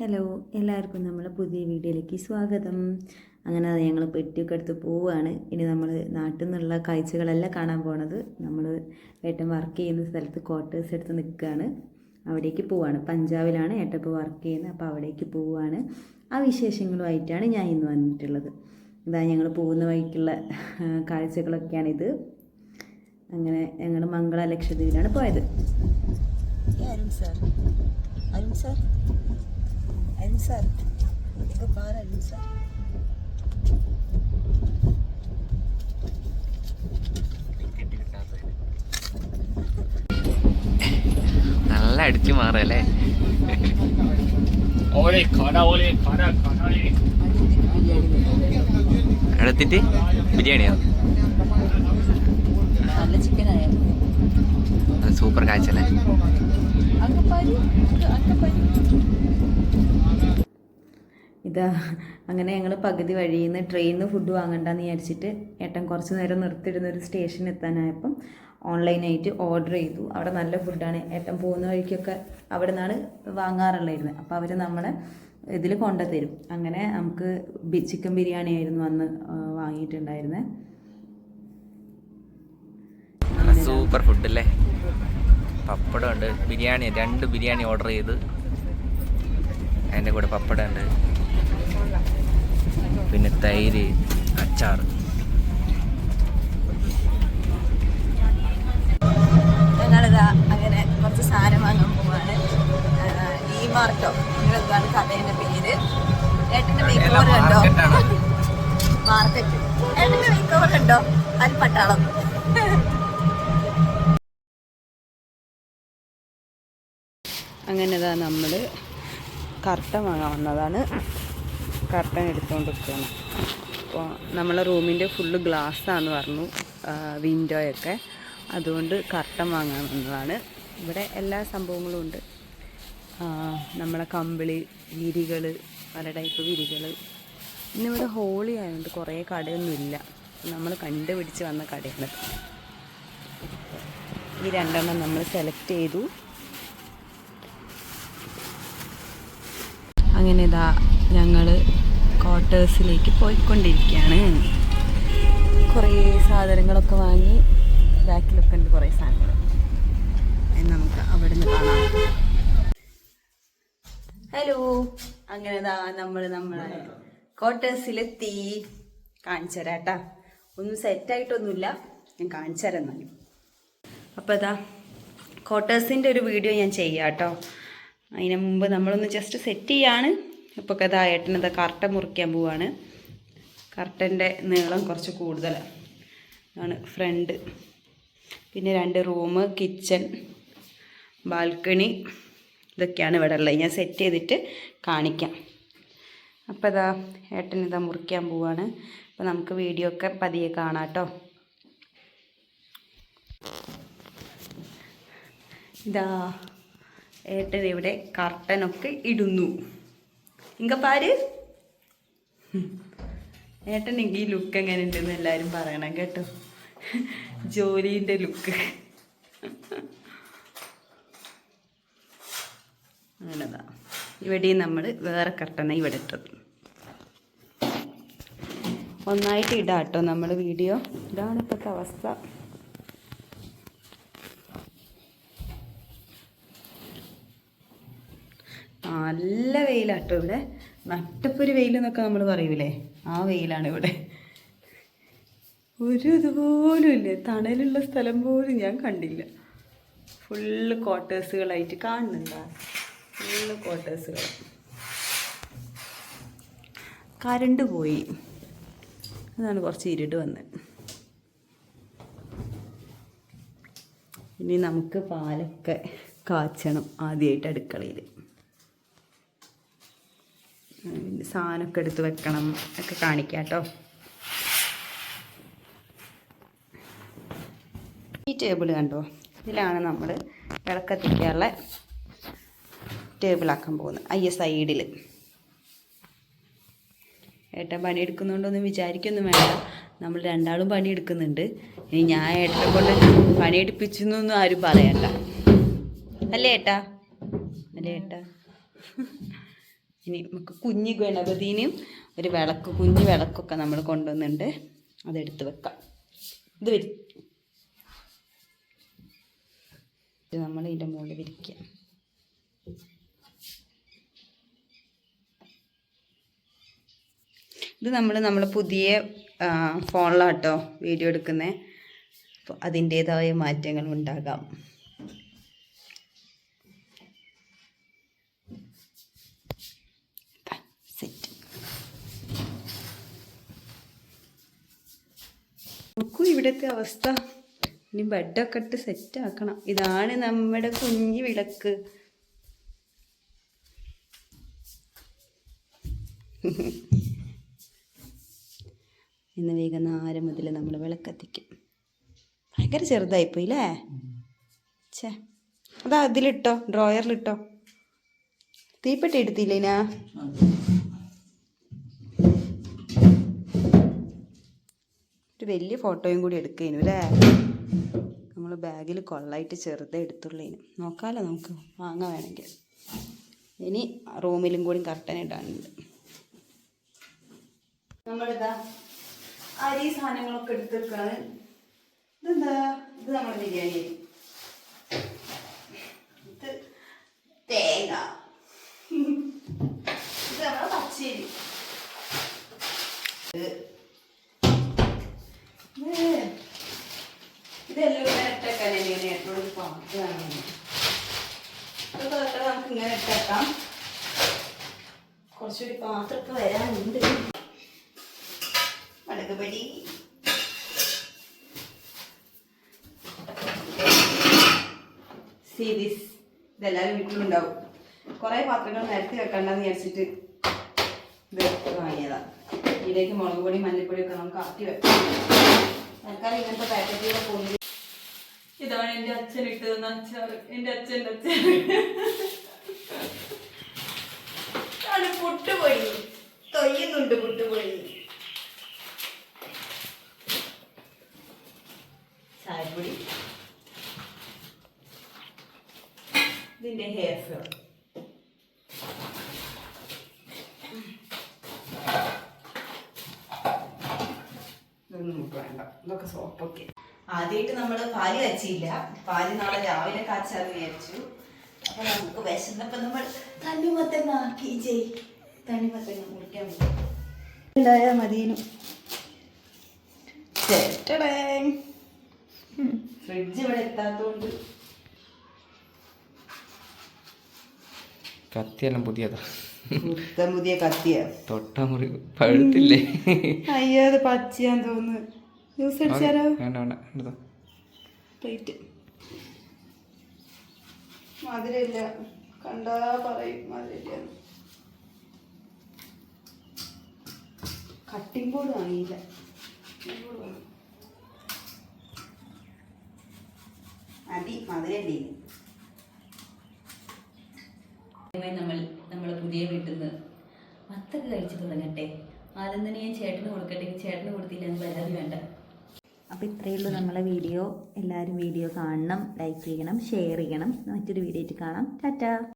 Hello എല്ലാവർക്കും നമ്മളെ പുതിയ വീഡിയോയിലേക്ക് സ്വാഗതം. അങ്ങനെ ഞങ്ങൾ പെട്ടിയൊക്കെ എടുത്ത് പോവുകയാണ് ഇനി നമ്മൾ നാട്ടിൽ നിന്നുള്ള കാഴ്ചകളെല്ലാം കാണാൻ പോണത് നമ്മൾ ഏട്ടൻ വർക്ക് ചെയ്യുന്ന സ്ഥലത്ത് ക്വാർട്ടേഴ്സ് എടുത്ത് നിൽക്കുകയാണ് അവിടേക്ക് പോവാണ്. പഞ്ചാബിലാണ് ഏട്ടൻ ഇപ്പോൾ വർക്ക് ചെയ്യുന്നത്. അപ്പോൾ അവിടേക്ക് പോവുകയാണ് ആ വിശേഷങ്ങളുമായിട്ടാണ് ഞാൻ ഇന്ന് വന്നിട്ടുള്ളത്. ഇതാ ഞങ്ങൾ പോകുന്ന വഴിക്കുള്ള കാഴ്ചകളൊക്കെയാണിത്. അങ്ങനെ ഞങ്ങൾ മംഗള ലക്ഷദ്വീപിലാണ് പോയത്. സാർ സാർ அஹிம்சா இருக்கு നല്ല അടിച്ചു മാറല്ലേ? എടുത്തിട്ട് ബിരിയാണിയോ? സൂപ്പർ കാഴ്ചല്ലേ ഇതാ അങ്ങനെ ഞങ്ങൾ പകുതി വഴിയിൽ നിന്ന് ട്രെയിനിൽ നിന്ന് ഫുഡ് വാങ്ങണ്ടെന്ന് വിചാരിച്ചിട്ട് ഏട്ടൻ കുറച്ച് നേരം നിർത്തിയിടുന്ന ഒരു സ്റ്റേഷനിൽ എത്താനായപ്പം ഓൺലൈനായിട്ട് ഓർഡർ ചെയ്തു. അവിടെ നല്ല ഫുഡാണ് ഏട്ടൻ പോകുന്ന വഴിക്കൊക്കെ അവിടെ നിന്നാണ് വാങ്ങാറുള്ളായിരുന്നത് അപ്പോൾ അവർ നമ്മളെ ഇതിൽ കൊണ്ടുതരും. അങ്ങനെ നമുക്ക് ചിക്കൻ ബിരിയാണി ആയിരുന്നു അന്ന് വാങ്ങിയിട്ടുണ്ടായിരുന്നത് സൂപ്പർ ഫുഡ് അല്ലേ? പപ്പടം ഉണ്ട്. ബിരിയാണി രണ്ട് ബിരിയാണി ഓർഡർ ചെയ്ത്. അതിന്റെ കൂടെ പപ്പടം ഉണ്ട്. പിന്നെ തൈര് അച്ചാർ ഞങ്ങളിതാ അങ്ങനെ കുറച്ച് സാധനം വാങ്ങാൻ പോവാണ്. ഈ മാർട്ടോ നിങ്ങളെന്താണ് കടയുടെ പേര്? ഏട്ടന്റെ മേക്ക് ഓവർ കണ്ടോ? മാർക്കറ്റ് ഏട്ടന്റെ മേക്ക് ഓവർ കണ്ടോ? അത് പട്ടാളം. അങ്ങനെ ഇതാ നമ്മൾ കർട്ടൻ വാങ്ങാൻ വന്നതാണ്. കർട്ടൻ എടുത്തുകൊണ്ട് നിൽക്കുകയാണ് അപ്പോൾ നമ്മളെ റൂമിന്റെ ഫുള്ള് ഗ്ലാസ്സാന്ന് പറഞ്ഞു വിൻഡോയൊക്കെ. അതുകൊണ്ട് കർട്ടൻ വാങ്ങാൻ ഇവിടെ എല്ലാ സംഭവങ്ങളും ഉണ്ട്. നമ്മളെ കമ്പിളി വിരികൾ പല ടൈപ്പ് വിരികൾ ഇന്നിവിടെ ഹോളി ആയതുകൊണ്ട് കുറേ കടയൊന്നുമില്ല. നമ്മൾ കണ്ടുപിടിച്ച് വന്ന കടയാണ്. ഈ രണ്ടെണ്ണം നമ്മൾ സെലക്ട് ചെയ്തു. അങ്ങനെ ഇതാ ഞങ്ങൾ ക്വാർട്ടേഴ്സിലേക്ക് പോയിക്കൊണ്ടിരിക്കുകയാണ് കുറേ സാധനങ്ങളൊക്കെ വാങ്ങി ബാക്കിലൊക്കെ ഉണ്ട് കുറേ സാധനങ്ങൾ. അത് നമുക്ക് അവിടെ നിന്ന് കാണാം. ഹലോ. അങ്ങനെ ഇതാ നമ്മൾ നമ്മളെ ക്വാർട്ടേഴ്സിലെത്തി കാണിച്ചു തരാം കേട്ടാ ഒന്നും സെറ്റായിട്ടൊന്നുമില്ല ഞാൻ കാണിച്ചു തരാം എന്നാലും. അപ്പോൾ ഇതാ ക്വാർട്ടേഴ്സിന്റെ ഒരു വീഡിയോ ഞാൻ ചെയ്യാം കേട്ടോ അതിന് മുമ്പ് നമ്മളൊന്ന് ജസ്റ്റ് സെറ്റ് ചെയ്യാണ്. ഇപ്പോൾ കഥാ ഏട്ടനത് കർട്ടൻ മുറിക്കാൻ പോവാണ്. കർട്ടന്റെ നീളം കുറച്ച് കൂടുതലാണ് ആണ് ഫ്രണ്ട് പിന്നെ രണ്ട് റൂം കിച്ചൺ ബാൽക്കണി ഇതൊക്കെയാണ് ഇവിടെ ഉള്ളത്. ഞാൻ സെറ്റ് ചെയ്തിട്ട് കാണിക്കാം. അപ്പോൾ ഇതാ ഏട്ടൻ ഇതാ മുറിക്കാൻ പോവാണ്. അപ്പോൾ നമുക്ക് വീഡിയോ ഒക്കെ പതിയെ കാണാം കേട്ടോ. ഇതാ ഏട്ടൻ ഇവിടെ കർട്ടനൊക്കെ ഇടുന്നു. ഇങ്കപ്പാര്? ഏട്ടൻ ഈ ലുക്ക് എങ്ങനെ ഉണ്ടെന്ന് എല്ലാവരും പറയണം കേട്ടോ. ജോലീന്റെ ലുക്ക് അങ്ങനെതാ. ഇവിടെയും നമ്മൾ വേറെ കർട്ടന ഇവിടെ ഇട്ടത്. ഒന്നായിട്ട് ഇടാം കേട്ടോ നമ്മൾ വീഡിയോ. ഇതാണ് ഇപ്പോഴത്തെ അവസ്ഥ. നല്ല വെയിലാട്ടോ ഇവിടെ. നട്ടപ്പൊരു വെയിൽ എന്നൊക്കെ നമ്മൾ പറയൂലേ? ആ വെയിലാണ് ഇവിടെ. ഒരു ഇതുപോലും ഇല്ല തണലുള്ള സ്ഥലം പോലും ഞാൻ കണ്ടില്ല. ഫുള്ള് ക്വാർട്ടേഴ്സുകളായിട്ട് കാണുന്നുണ്ടോ. ഫുള്ള് ക്വാർട്ടേഴ്സുകൾ കരണ്ട് പോയി. അതാണ് കുറച്ച് ഇരുട് വന്നത് ഇനി നമുക്ക് പാലൊക്കെ കാച്ചണം ആദ്യമായിട്ട് അടുക്കളയിൽ സാധനമൊക്കെ എടുത്ത് വെക്കണം ഒക്കെ കാണിക്കാം കേട്ടോ ഈ ടേബിൾ കണ്ടോ? ഇതിലാണ് നമ്മൾ വിളക്കത്തിക്കാനുള്ള ടേബിളാക്കാൻ പോകുന്നത്. അയ്യ സൈഡിൽ ഏട്ടൻ പണിയെടുക്കുന്നുണ്ടോയെന്ന് വിചാരിക്കൊന്നും വേണ്ട. നമ്മൾ രണ്ടാളും പണിയെടുക്കുന്നുണ്ട്. ഇനി ഞാൻ ഏട്ടനെ കൊണ്ട് പണിയെടുപ്പിച്ചു എന്നൊന്നും ആരും പറയണ്ട. അല്ലേ ഏട്ടാ? അല്ലേ ഏട്ടാ? ഇനി നമുക്ക് കുഞ്ഞ് ഗണപതിനും ഒരു വിളക്ക് കുഞ്ഞു വിളക്കൊക്കെ നമ്മൾ കൊണ്ടുവന്നിട്ടുണ്ട്. അതെടുത്ത് വെക്കാം. ഇത് വരി. നമ്മൾ ഇതിന്റെ മുകളിൽ വിരിക്കുക. ഇത് നമ്മൾ നമ്മൾ പുതിയ ഫോണിലാട്ടോ വീഡിയോ എടുക്കുന്നത് അപ്പോൾ അതിന്റേതായ മാറ്റങ്ങൾ ഉണ്ടാകാം സെറ്റ് നോക്കൂ ഇവിടുത്തെ അവസ്ഥ. ഇനി ബെഡൊക്കെ ഇട്ട് സെറ്റ് ആക്കണം. ഇതാണ് നമ്മുടെ കുഞ്ഞു വിളക്ക്. ഇന്ന് വൈകുന്നേരം മുതൽ നമ്മൾ വിളക്കത്തിക്കും. ഭയങ്കര ചെറുതായിപ്പോയി അല്ലേ ഛേ അതാ അതിലിട്ടോ ഡ്രോയറിലിട്ടോ തീപ്പെട്ടി എടുത്തില്ലേനാ ഒരു വലിയ ഫോട്ടോയും കൂടി എടുക്കേനു അല്ലേ? നമ്മൾ ബാഗിൽ കൊള്ളായിട്ട് ചെറുതേ എടുത്തുള്ളേനു. നോക്കാമല്ലോ നമുക്ക്. വാങ്ങാൻ വേണമെങ്കിൽ. ഇനി റൂമിലും കൂടി കർട്ടൻ ഇടാനുണ്ട്. നമ്മളിതാ അരി സാധനങ്ങളൊക്കെ എടുത്തിരിക്കാണ് ഇതെന്താ? ഇത് നമ്മുടെ ബിരിയാണി. ഇത് തേങ്ങ. ഇത് നമ്മുടെ പച്ചരി. ഇതെല്ലാം ഇതെല്ലാവരും വീട്ടിലുണ്ടാവും. കുറേ പാത്രങ്ങൾ നേരത്തെ വെക്കണ്ടെന്ന് വിചാരിച്ചിട്ട് ഇതിലേക്ക് മുളക് പൊടി മല്ലിപ്പൊടി ഒക്കെ നമുക്ക് ആക്കി വെക്കാം. തൽക്കാലം ഇങ്ങനത്തെ പാക്കറ്റുകൾ പോകുന്നത് ഇതാണ് എന്റെ അച്ഛൻ ഇട്ട് തന്ന അച്ചാർ എന്റെ അച്ഛന്റെ അച്ഛൻ ആണ് പുട്ടുപോയി തൊയ്യുന്നുണ്ട് പുട്ടുപോയി ചായപ്പൊടി. ഇതിന്റെ ഹെയർ ഫ്ലോ ഇതൊന്നും നമുക്ക് വേണ്ട ഇതൊക്കെ സോപ്പൊക്കെ ആദ്യമായിട്ട് നമ്മൾ പാൽ കാച്ചിയില്ല. പാൽ നാളെ രാവിലെ കാച്ചാന്ന് വിചാരിച്ചു. അപ്പൊ നമുക്ക് വിശന്നപ്പോ നമ്മൾ തണ്ണിമത്തങ്ങ ആക്കി. ചെയ് തണ്ണിമത്തങ്ങ കുടിക്കാൻ ഉണ്ടായാ മതിയനും. ചേട്ടടേ ഫ്രിഡ്ജ് ഇവിടെ എത്താത്തോണ്ട്. കത്തിയെല്ലാം പുതിയതാ. പുതിയ കത്തിയാ. തൊട്ടാ മുറി പഴുത്തില്ലേ? അയ്യോ അത് പച്ചയാന്ന് തോന്നുന്നു. ജ്യൂസ് അടിച്ചാലോ വേണ്ട വേണ്ട. എടുത്തോ. പ്ലേറ്റ്. മധുരമില്ല കണ്ടാ പറയും മധുരമില്ല കട്ടിംഗ് ബോർഡ് വാങ്ങിയില്ല. മതി മധുരല്ലേ. നമ്മൾ നമ്മളെ പുതിയ വീട്ടിൽ നിന്ന് മത്തൊക്കെ കഴിച്ചു തുടങ്ങട്ടെ. ആദ്യം തന്നെ ഞാൻ ചേട്ടന് കൊടുക്കട്ടെ. ചേട്ടന് കൊടുത്തില്ല എന്ന് പരാതി വേണ്ട. അപ്പോൾ ഇത്രയേ ഉള്ളൂ നമ്മളെ വീഡിയോ. എല്ലാവരും വീഡിയോ കാണണം ലൈക്ക് ചെയ്യണം ഷെയർ ചെയ്യണം. മറ്റൊരു വീഡിയോ ആയിട്ട് കാണാം. ടാറ്റാ.